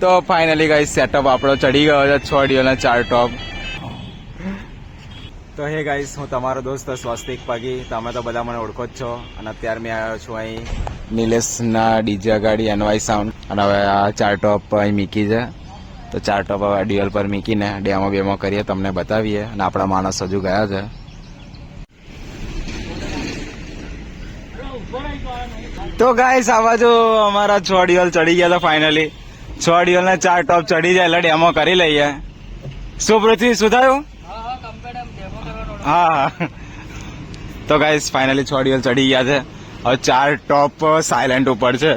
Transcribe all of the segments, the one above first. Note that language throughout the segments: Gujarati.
તો ફાઇનલી ગાઈસ સેટઅપ આપણો ચડી ગયો છે. છ ડીઓના ચાર ટોપ તો હે ગાઈસ હું તમારો દોસ્ત સ્વસ્તિક પગી. તમે તો બધા મને ઓળખો જ છો. અને અત્યારે મેં આવ્યો છું અહીં નિલેશના ડીજે ગાડી એનવાય સાઉન્ડ અને હવે આ ચાર ટોપ અહીં મીકી છે. તો ચાર ટોપ હવે ડીએલ પર મીકીને ડેમો બેમો કરીએ, તમને બતાવીએ. અને આપણા માણસ હજુ ગયા છે. તો ગાઈસ આ બાજુ અમારા છ ડીઓલ ચડી ગયા હતા ફાઇનલી છ ડિયોલના ચાર ટોપ ચડી જાય, એટલે ડેમો કરી લઈએ. શું પૃથ્વી થયું હા તો ગાઈસ ફાઇનલી છ ડિયોલ ચડી ગયા છે. હવે ચાર ટોપ સાયલેન્ટ ઉપર છે.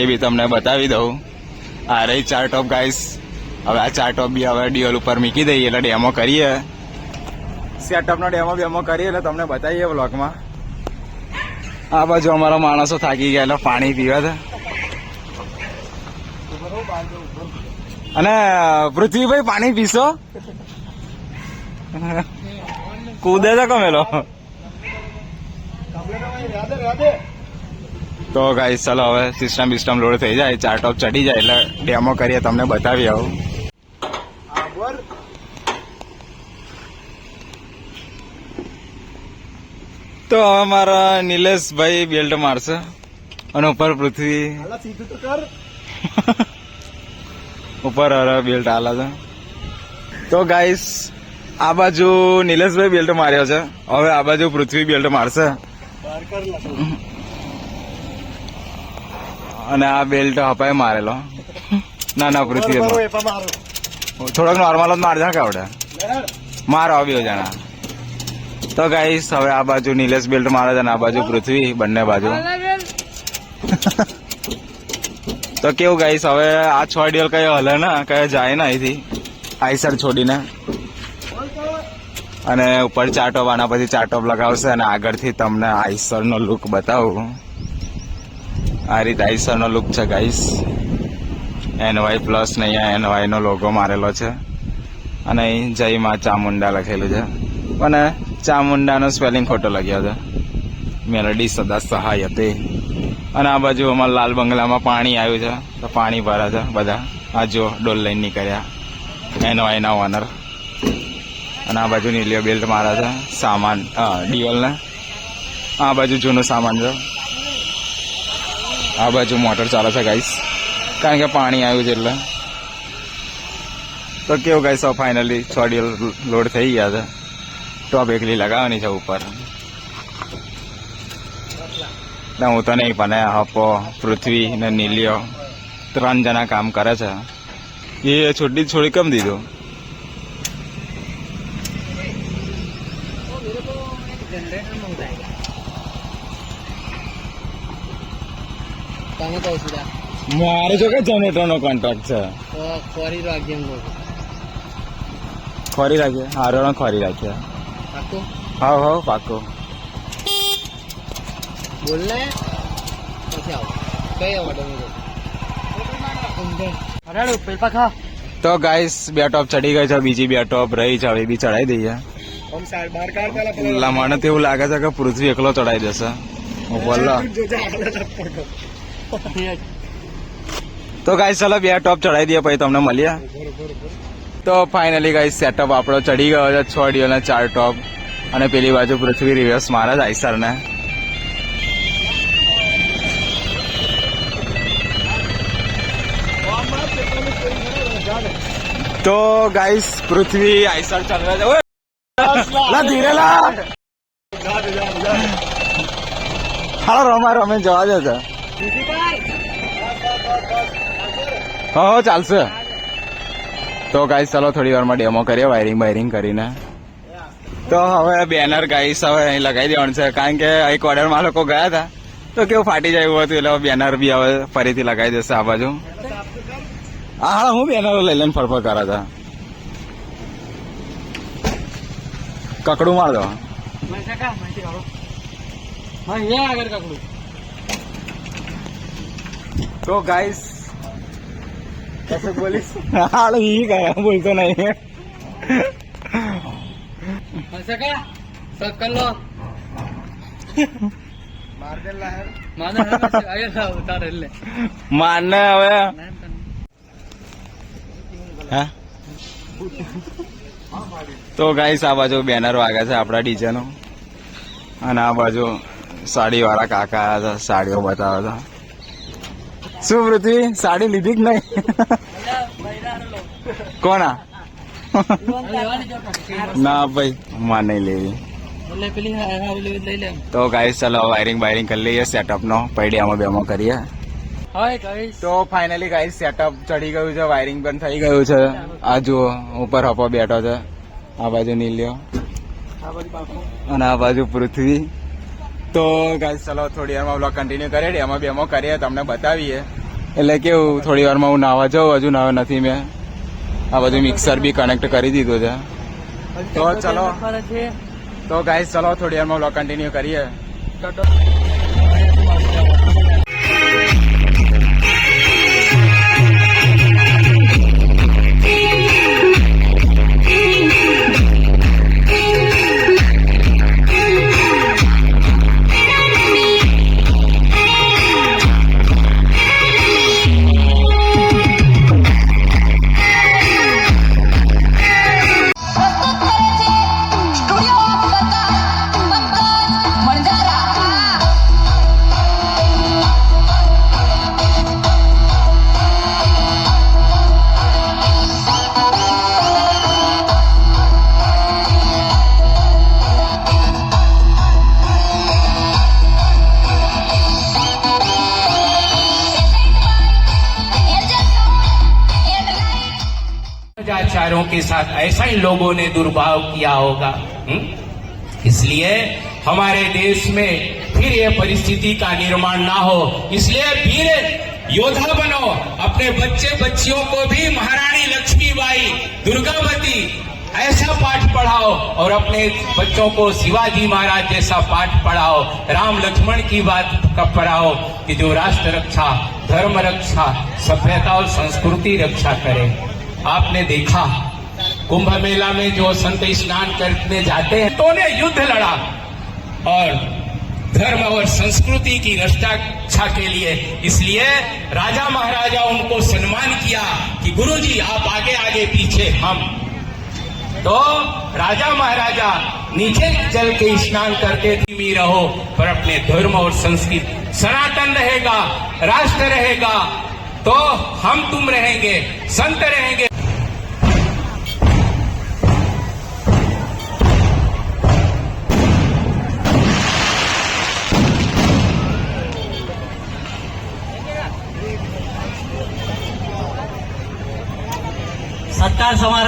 એ બી તમને બતાવી દઉં. આ રહી ચાર ટોપ ગાઈસ હવે આ ચાર ટોપ બી હવે ડીઓલ ઉપર મૂકી દઈએ, એટલે ડેમો કરીએ. સેટઅપનો ડેમો બેમો કરીએ, એટલે તમને બતાવીએ બ્લોગમાં આ બાજુ અમારા માણસો થાકી ગયા, એટલે પાણી પીવે છે. અને પૃથ્વીભાઈ પાણી પીશો? કૂદે છે કમેલો. તો ગાઈ ચલો હવે સિસ્ટમ બિસ્ટમ લોડ થઈ જાય ચાર ટોપ ચડી જાય એટલે ડેમો કરીએ તમને બતાવી આવું. તો હવે મારા નિલેશભાઈ બેલ્ટ મારશે. અને ઉપર પૃથ્વી. ઉપર હરે બેલ્ટ આલા છે. તો ગાઈસ આ બાજુ નિલેશભાઈ બેલ્ટ માર્યો છે. હવે આ બાજુ પૃથ્વી બેલ્ટ મારશે. અને આ બેલ્ટ હપાય મારેલો. ના ના પૃથ્વી થોડોક નોર્મલ જ મારજા કે આવડે. મારો આવ્યો જણા. તો ગાઈસ હવે આ બાજુ નિલેશ બેલ્ટ મારે છે અને આ બાજુ પૃથ્વી, બંને બાજુ. તો કેવું ગાઈસ હવે આ છ ડીએલ કઈ હલે ને? કઈ જાય ને અહીંથી? આઈસર છોડીને. અને ઉપર ચાટોપ આના પછી ચાટોપ લગાવશે અને આગળથી તમને આઈસરનો લુક બતાવું. આ રીતે આઈસરનો લુક છે ગાઈસ એનવાય પ્લસ ને અહીંયા એનવાયનો લોગો મારેલો છે. અને અહીં જય માં ચામુંડા લખેલું છે. અને ચામુંડાનો સ્પેલિંગ ખોટો લખ્યો છે. મેલડી સદા સહાય હતી અને આ બાજુ અમારા લાલ બંગલામાં પાણી આવ્યું છે. તો પાણી ભરા છે બધા. આ જો ડોલ લઈને નીકળ્યા. એનો, એના ઓનર અને આ બાજુ નીલિયો બેલ્ટ મારા છે. સામાન હા ને આ બાજુ જૂનું સામાન છે. આ બાજુ મોટર ચાલે છે ગાઈસ કારણ કે પાણી આવ્યું છે એટલે. તો કેવું ગાઈસ ફાઇનલી છ ડીએલ લોડ થઈ ગયા છે. ટોપ એકલી લગાવવાની છે ઉપર. ના હું તો નહીં પણ હપો પૃથ્વી ને નીલિયો ત્રણ જણા કામ કરે છે એ છોડી છોડી કેમ દીધું. મારે જો કે જનરેટર નો કોન્ટ્રાક્ટ છે ખોરી રાખ્યો રાખજે. ખોરી રાખીએ હારો ખોરી પાક્કું? હા હાવ પાકો બોલ ને પછી આવો. કઈ ઓર્ડર અડાડો પૈસા ખા તો ગાઈસ બે ટોપ ચડી ગઈ છે બીજી બે ટોપ રહી છે હવે બી ચડાવી દઈએ. મને તો એવું લાગે છે કે પૃથ્વી એકલો ચડાવી દેશે. બોલો. તો ગાઈસ ચલો બે ટોપ ચડાવી દઈએ પછી તમને મળીએ. તો ફાઇનલી ગાઈસ સેટઅપ આપણો ચડી ગયો છે છ ડીઓના ચાર ટોપ. અને પેલી બાજુ પૃથ્વી રિવર્સ જ છે આઈસરને. તો ગાઈસ પૃથ્વી આઈસર ચાલવા છે ઓય! લા ધીરે લા! હાલો, રમા, રમે, જવા છે હા હા, ચાલશે. તો ગાઈસ ચાલો, થોડી વારમાં ડેમો કરીએ વાયરિંગ વાયરિંગ કરીને. તો હવે બેનર ગાઈસ હવે અહીં લગાવી દેવાનું છે, કારણ કે એક ઓર્ડરમાં લોકો ગયા હતા. તો કેવું ફાટી જાય એવું હતું, એટલે બેનર બી હવે ફરીથી લગાવી દેશે આ બાજુ. આ હાળા હું બેનરો લઈ લઈને ફરફર કરે છે? કકડું માર દો. તો ગાઈસ કશું બોલીશ? હાલ ઈ ગયા બોલતો નહીં. સકલ મારને હવે. હા? તો ગાઈસ આ બાજુ બેનર વાગે છે આપણા ડીજેનો. અને આ બાજુ સાડી વાળા કાકા આવ્યા હતા સાડીઓ બતાવ્યા હતા શું પૃથ્વી સાડી લીધી જ નહીં? કોના? ના ભાઈ માં નહીં લેવી. તો ગાઈસ ચલો વાયરિંગ બાયરિંગ કરી લઈએ સેટઅપ નો. પૈડિયામાં બેમાં કરીએ. હાય ગાઈસ તો ફાઇનલી ગાઈસ સેટઅપ ચડી ગયું છે વાયરિંગ પણ થઈ ગયું છે. આ જુઓ ઉપર હપો બેઠો છે. આ બાજુ નીલ્યો. અને આ બાજુ પૃથ્વી. તો ગાઈસ ચલો થોડી વારમાં બ્લોગ કન્ટિન્યુ કરીએ. એમાં બેમો કરીએ તમને બતાવીએ. એટલે કેવું થોડી વારમાં હું નાવા જાઉં હજુ નાવા નથી મેં. આ બધું મિક્સર બી કનેક્ટ કરી દીધું છે. તો ચલો. તો ગાઈસ ચલો થોડી વારમાં બ્લોગ કન્ટિન્યુ કરીએ. भ्रष्टाचारों के साथ ऐसा ही लोगों ने दुर्भाव किया होगा हुँ? इसलिए हमारे देश में फिर ये परिस्थिति का निर्माण ना हो, इसलिए वीर योद्धा बनो, अपने बच्चे बच्चियों को भी महारानी लक्ष्मीबाई, दुर्गावती, ऐसा पाठ पढ़ाओ और अपने बच्चों को शिवाजी महाराज जैसा पाठ पढ़ाओ, राम लक्ष्मण की बात का पढ़ाओ कि जो राष्ट्र रक्षा, धर्म रक्षा, सभ्यता और संस्कृति रक्षा करे आपने देखा, कुंभ मेला में जो संत स्नान करने जाते हैं तो ने युद्ध लड़ा। और धर्म और संस्कृति की रक्षा के लिए, इसलिए राजा महाराजा उनको सम्मान किया कि गुरुजी, आप आगे आगे, पीछे, हम। तो राजा महाराजा नीचे चल के स्नान करके धीमी रहो, पर अपने धर्म और संस्कृति, सनातन रहेगा, राष्ट्र रहेगा तो हम तुम रहेंगे, संत रहेंगे। સત્કાર સમારંભ